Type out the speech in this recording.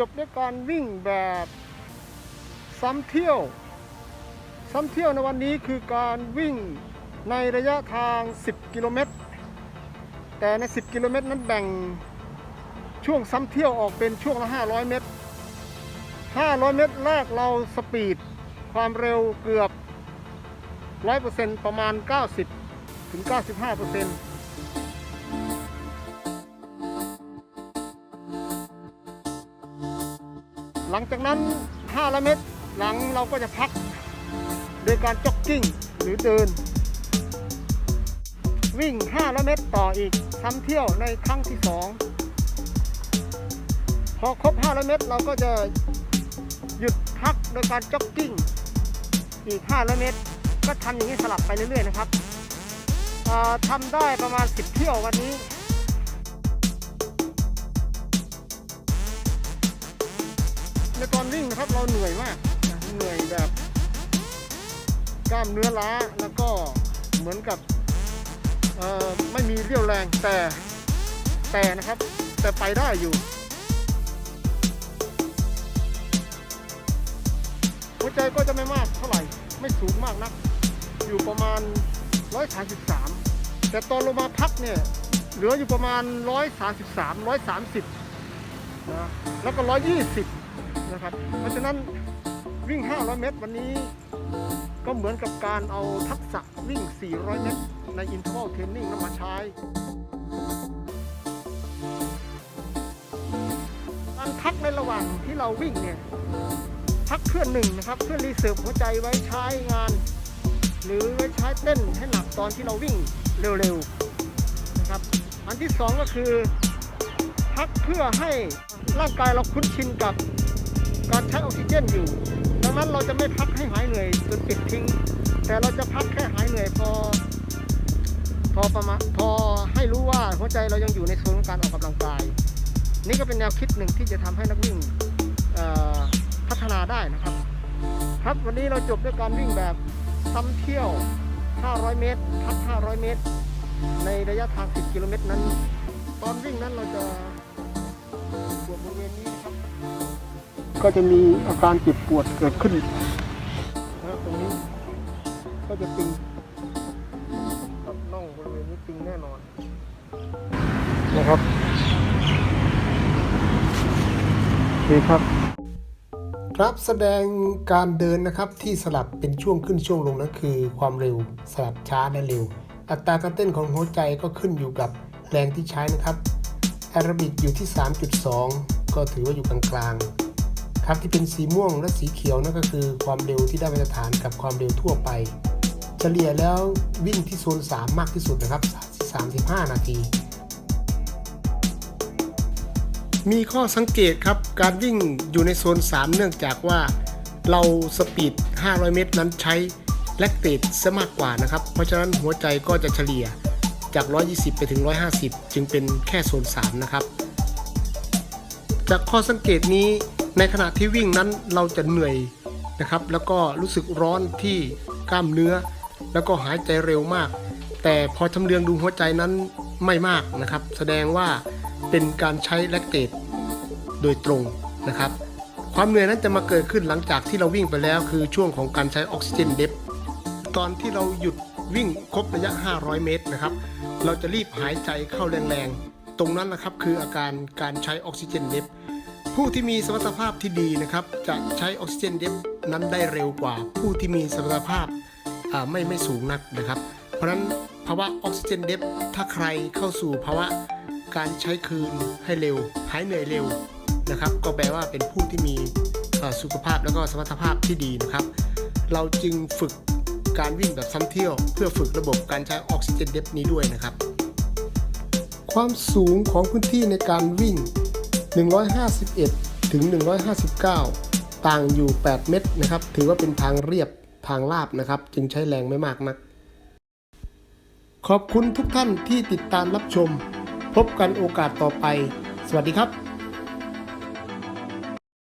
จบด้วยการวิ่งแบบซ้ำเที่ยว ซ้ำเที่ยวในวันนี้คือการวิ่งในระยะทาง 10 กิโลเมตร แต่ใน 10 กิโลเมตรนั้นแบ่งช่วงซ้ำเที่ยวออกเป็นช่วงละ 500 เมตร 500 เมตรแรกเราสปีดความเร็วเกือบ 100%ประมาณ 90 ถึง 95% หลังจากนั้น500เมตรหลังเราก็จะพัก โดยการจ็อกกิ้งหรือเดิน วิ่ง500เมตรต่ออีกซ้ำเที่ยวในครั้งที่ 2 พอครบ500เมตรเราก็จะหยุดพักโดยการจ็อกกิ้งอีก500เมตร ก็ทำอย่างนี้สลับไปเรื่อยๆนะครับอ่าทำได้ประมาณ 10 เที่ยววันนี้ ในตอนวิ่งนะครับเราเหนื่อยมากนะเหนื่อยแบบ กล้ามเนื้อล้าแล้วก็เหมือนกับไม่มีเรี่ยวแรงแต่แต่นะครับ แต่ไปได้อยู่ หัวใจก็จะไม่มากเท่าไหร่ ไม่สูงมากนัก อยู่ประมาณ 133 แต่ตอนลงมาพักเนี่ย เหลืออยู่ประมาณ 133 130นะแล้วก็ 120 นะครับ เพราะฉะนั้นวิ่ง 500 เมตร วันนี้ก็เหมือนกับการเอาทักษะวิ่ง 400 เมตร ในอินเทอร์เทนนิ่งนำมาใช้การพักในระหว่างที่เราวิ่งเนี่ยพักเพื่อหนึ่งนะครับเพื่อรีเสิร์ฟหัวใจไว้ใช้งาน หรือไว้ใช้เต้นให้หนักตอนที่เราวิ่งเร็วๆนะครับอันที่สองก็คือพักเพื่อให้ร่างกายเราคุ้นชินกับ การใช้ออกซิเจนอยู่ ดังนั้นเราจะไม่พักให้หายเหนื่อยจนปิดทิ้ง แต่เราจะพักแค่หายเหนื่อยพอ พอประมาณพอให้รู้ว่าหัวใจเรายังอยู่ในโซนของการออกกำลังกาย นี่ก็เป็นแนวคิดหนึ่งที่จะทำให้นักวิ่งพัฒนาได้นะครับ ครับวันนี้เราจบด้วยการวิ่งแบบซ้ำเที่ยว 500 เมตรพัก500 เมตร ในระยะทาง 10 กิโลเมตรนั้น ตอนวิ่งนั้นเราจะปวดบริเวณนี้นะครับ ก็จะมีอาการเจ็บปวดเกิดขึ้นนะตรงนี้ก็จะตึงครับน่องบริเวณนี้ตึงแน่นอนนะครับนี่ครับครับแสดงการเดินนะครับที่สลับเป็นช่วงขึ้นช่วงลงนั่นคือความเร็วสลับช้าและเร็ว อัตราการเต้นของหัวใจก็ขึ้นอยู่กับแรงที่ใช้นะครับแอโรบิกอยู่ที่ 3.2 ก็ถือว่าอยู่กลางๆ ครับที่เป็นสีม่วงและสีเขียวนั่นก็คือความเร็วที่ได้มาตรฐานกับความเร็วทั่วไป เฉลี่ยแล้ววิ่งที่โซน 3 มากที่สุดนะครับ 35 นาที มีข้อสังเกตครับการวิ่งอยู่ในโซน 3 เนื่องจากว่าเราสปีด 500 เมตรนั้นใช้แลคเตตซะมากกว่านะครับ เพราะฉะนั้นหัวใจก็จะเฉลี่ยจาก 120 ไปถึง 150 จึงเป็นแค่โซน 3 นะครับ จากข้อสังเกตนี้ ในขณะที่วิ่งนั้นเราจะเหนื่อยนะครับ แล้วก็รู้สึกร้อนที่กล้ามเนื้อ แล้วก็หายใจเร็วมาก แต่พอชำเลืองดูหัวใจนั้นไม่มากนะครับ แสดงว่าเป็นการใช้แลคเตตโดยตรงนะครับ ความเหนื่อยนั้นจะมาเกิดขึ้นหลังจากที่เราวิ่งไปแล้ว คือช่วงของการใช้ออกซิเจนเดฟตอนที่เราหยุดวิ่งครบระยะ 500 เมตรนะครับ เราจะรีบหายใจเข้าแรงๆ ตรงนั้นนะครับคืออาการการใช้ออกซิเจนเดฟ ผู้ที่มีสมรรถภาพที่ดีนะครับ จะใช้ออกซิเจนเดฟนั้นได้เร็วกว่า ผู้ที่มีสมรรถภาพไม่ไม่สูงนักนะครับ เพราะฉะนั้นภาวะออกซิเจนเดฟถ้าใครเข้าสู่ภาวะการใช้คืนให้เร็ว หายเหนื่อยเร็วนะครับ ก็แปลว่าเป็นผู้ที่มีสุขภาพแล้วก็สมรรถภาพที่ดีนะครับ เราจึงฝึกการวิ่งแบบซ้ำเที่ยว เพื่อฝึกระบบการใช้ออกซิเจนเดฟนี้ด้วยนะครับ ความสูงของพื้นที่ในการวิ่ง 151 ถึง 159 ต่างอยู่ 8 เมตรนะครับ ถือว่าเป็นทางเรียบทางลาบนะครับ จึงใช้แรงไม่มากนัก ขอบคุณทุกท่านที่ติดตามรับชม พบกันโอกาสต่อไป สวัสดีครับ